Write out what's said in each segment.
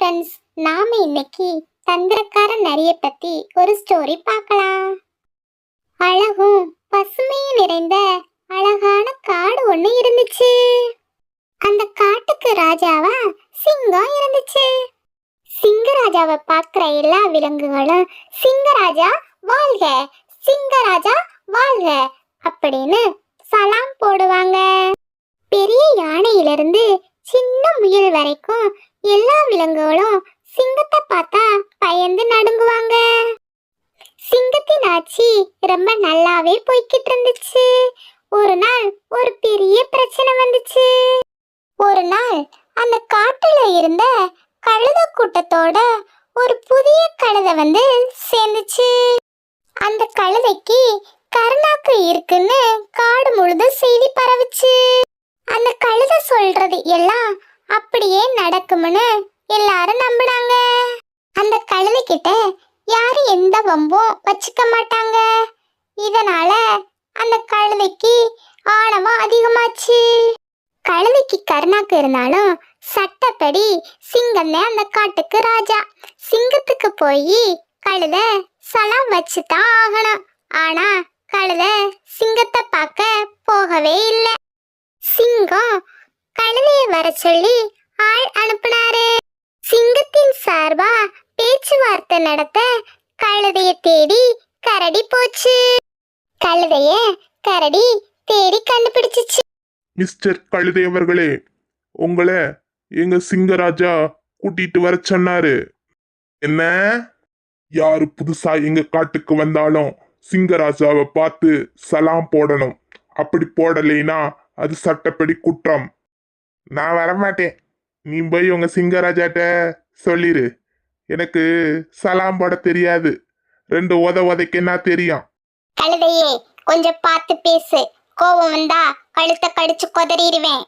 Friends நாம இன்னைக்கு தந்திரக்கார நரிய பத்தி ஒரு ஸ்டோரி பார்க்கலாம். அழகும் பசுமையும் நிறைந்த அழகான காடு ஒண்ணு இருந்துச்சு. அந்த காட்டுக்கு ராஜாவா சிங்கம் இருந்துச்சு. சிங்கராஜாவை பார்க்குற எல்லா விலங்குகளும் சிங்கராஜா வாழ்க! சிங்கராஜா வாழ்க! அப்படின்னு சலாம் போடுவாங்க. பெரிய யானையிலிருந்து சின்ன முயல் வரைக்கும் எல்லா விலங்குகளும் சிங்கத்தை பார்த்தா பயந்து நடுங்குவாங்க. சிங்கத்தின் ஆட்சி ரொம்ப நல்லாவே போய்கிட்டு இருந்துச்சு. ஒரு நாள் ஒரு பெரிய பிரச்சனை வந்துச்சு. ஒரு நாள் அந்த காட்டுல இருந்த கழுத கூட்டத்தோட ஒரு புதிய கழுதை வந்து சேர்ந்துச்சு. அந்த கழுதைக்கு கருணாக்கு இருக்குன்னு காடு முழுதும் செய்தி பரவுச்சு. அந்த கழுதை சொல்றது எல்லாம் அப்படியே நடக்கும்னு எல்லாரும் நம்பினாங்க. அந்த கழுதை கிட்ட யாரும் எந்த வம்பும் வச்சுக்க மாட்டாங்க. இதனால அந்த கழுதைக்கு ஆணவம் அதிகமாச்சு. கழுதைக்கு கருணாக்கு இருந்தாலும் சட்டப்படி சிங்கம் அந்த காட்டுக்கு ராஜா. சிங்கத்துக்கு போய் கழுத சலாம் வச்சு தான் ஆகணும். ஆனா கழுத சிங்கத்தை பார்க்க போகவே இல்லை. சிங்கம் கழுதைய வர சொல்லி ஆள் அனுப்புனாரு. சிங்கத்தின் சார்பா பேச்சுவார்த்தை நடத்த கழுதைய தேடி கரடி போச்சு. கழுதைய கரடி தேடி கண்டுபிடிச்சிச்சு. மிஸ்டர் கழுதை அவர்களே உங்களை எங்க சிங்கராஜா கூட்டிட்டு வர சொன்னாரு. என்ன? யாரு புதுசா எங்க காட்டுக்கு வந்தாலும் சிங்கராஜாவை பார்த்து சலாம் போடணும். அப்படி போடலைன்னா அது சட்டப்படி குற்றம். நான் வரமாட்டேன். நீ போய் உங்க சிங்கராஜாட்ட சொல்லிரு. எனக்கு சலாம் போட தெரியாது. ரெண்டு உத உதைக்கன்னா தெரியும். கழுதையே கொஞ்சம் பார்த்து பேசு. கோபம் வந்தா கழுத்தை கடிச்சு கொதறிடுவேன்.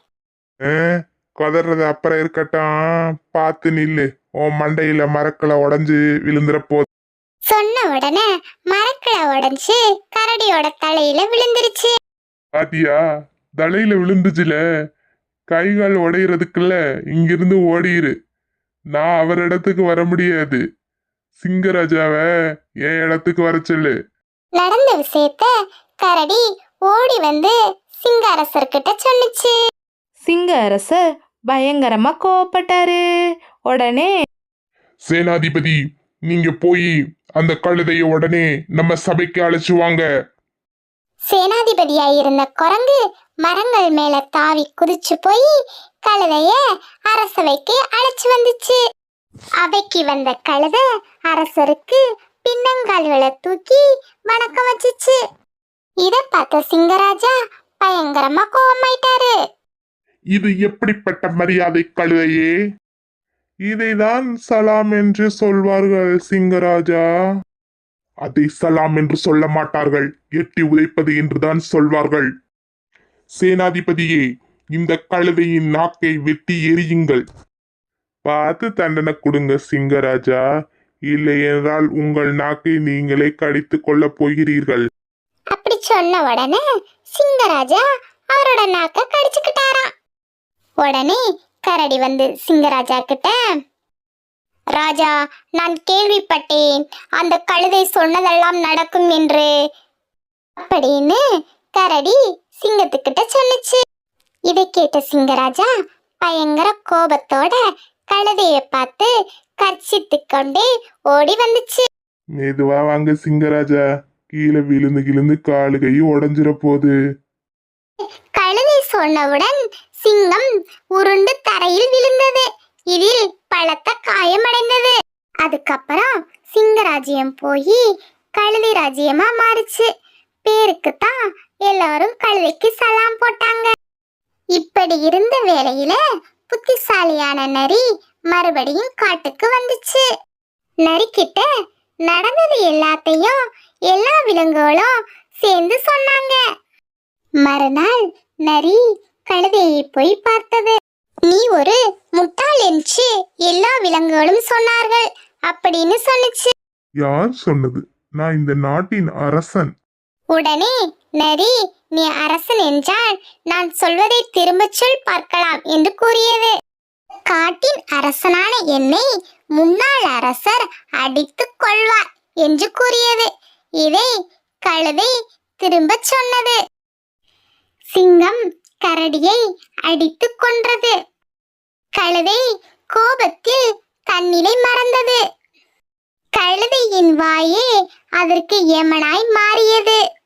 கொதறது அப்புறம் இருக்கட்டும். பார்த்து நில்லு. உன் மண்டையில மரக்களை உடைஞ்சு விழுந்துற போது. சொன்ன உடனே மரக்கிளை உடைஞ்சு கரடியோட தலையில விழுந்துருச்சு. பாத்தியா? தலையில விழுந்துச்சுல. கைகால் உடையறதுக்குள்ள இங்கிருந்து ஓடிரு நான் அவர் இடத்துக்கு வர முடியாது. சிங்கராஜாவை என் இடத்துக்கு வர சொல்லு. நடந்த விஷயத்த கரடி ஓடி வந்து சிங்க அரசர்கிட்ட சொன்னுச்சு சிங்க அரசர் பயங்கரமா கோவப்பட்டாரு. உடனே சேனாதிபதி நீங்க போய் அந்த கழுதைய உடனே நம்ம சபைக்கு அழைச்சு வாங்க. சேனாதிபதியாயிருந்த குரங்கு மரங்கள் மேல தாவி குதிச்சு போய் கழுதைய அரசவைக்கு அழைச்சு வந்துச்சு. அவைக்கு வந்த கழுத அரசருக்கு பின்னங்கால்களை தூக்கி வணக்கம் வச்சுச்சு. இத பார்த்த சிங்கராஜா பயங்கரமா கோவமாயிட்டாரு. இது எப்படிப்பட்ட மரியாதை கழுதையே? இதைதான் சலாம் என்று சொல்வார்கள் சிங்கராஜா. அதை சலாம் என்று சொல்ல மாட்டார்கள். எட்டி உதைப்பது என்றுதான் சொல்வார்கள். சேனாதிபதியே இந்த கழுதையின் நாக்கை வெட்டி எரியுங்கள் பார்த்து தண்டனை கொடுங்க சிங்கராஜா. இல்லை என்றால் உங்கள் நாக்கை நீங்களே கடித்துக் கொள்ளப் போகிறீர்கள். அப்படி சொன்ன உடனே சிங்கராஜா அவரோட நாக்க கடிச்சுக்கிட்டாராம். உடனே கரடி வந்து சிங்கராஜா கிட்ட ராஜா நான் கேள்விப்பட்டேன். அந்த கழுதை சொன்னதெல்லாம் நடக்கும் என்று. அப்படின்னு கரடி சிங்கத்துக்கிட்ட சொன்னுச்சு. இதை கேட்ட சிங்கராஜா பயங்கர கோபத்தோட கழுதைய பார்த்து கர்ச்சித்து கொண்டே ஓடி வந்துச்சு. மெதுவா வாங்க சிங்கராஜா. கீழே விழுந்து கிழுந்து காலு கையும் உடஞ்சிர போகுது கழுதை சொன்னவுடன் சிங்கம் உருண்டு தரையில் விழுந்தது. இதில் பலத்த காயமடைந்தது. அதுக்கப்புறம் சிங்கராஜ்யம் போய் கழுதி ராஜ்யமா மாறுச்சு. பேருக்கு தான் எல்லாரும் கழுதைக்கு சலாம் போட்டாங்க. இப்படி இருந்த வேளையில புத்திசாலியான நரி மறுபடியும் காட்டுக்கு வந்துச்சு. நரிக்கிட்ட நடந்தது எல்லாத்தையும் எல்லா விலங்குகளும் சேர்ந்து சொன்னாங்க. மறுநாள் நரி கழுதையை போய் பார்த்தது. நீ ஒரு முட்டை என்று எல்லா விலங்குகளும் சொன்னார்கள். அப்படின்னு சொன்னுச்சு யார் சொன்னது? நான் இந்த நாட்டின் அரசன். உடனே நரி நீ அரசன் என்றால் நான் சொல்வதை திரும்பச் சொல் பார்க்கலாம் என்று கூறியது. காட்டின் அரசனான என்னை முன்னாள் அரசர் அடித்துக் கொள்வார் என்று கூறியது. இதை கழுதை திரும்பச் சொன்னது. சிங்கம் கரடியை அடித்துக் கொன்றது. கழுதை கோபத்தில் தன்னிலை மறந்தது. கழுதையின் வாயே அதற்கு எமனாய் மாறியது.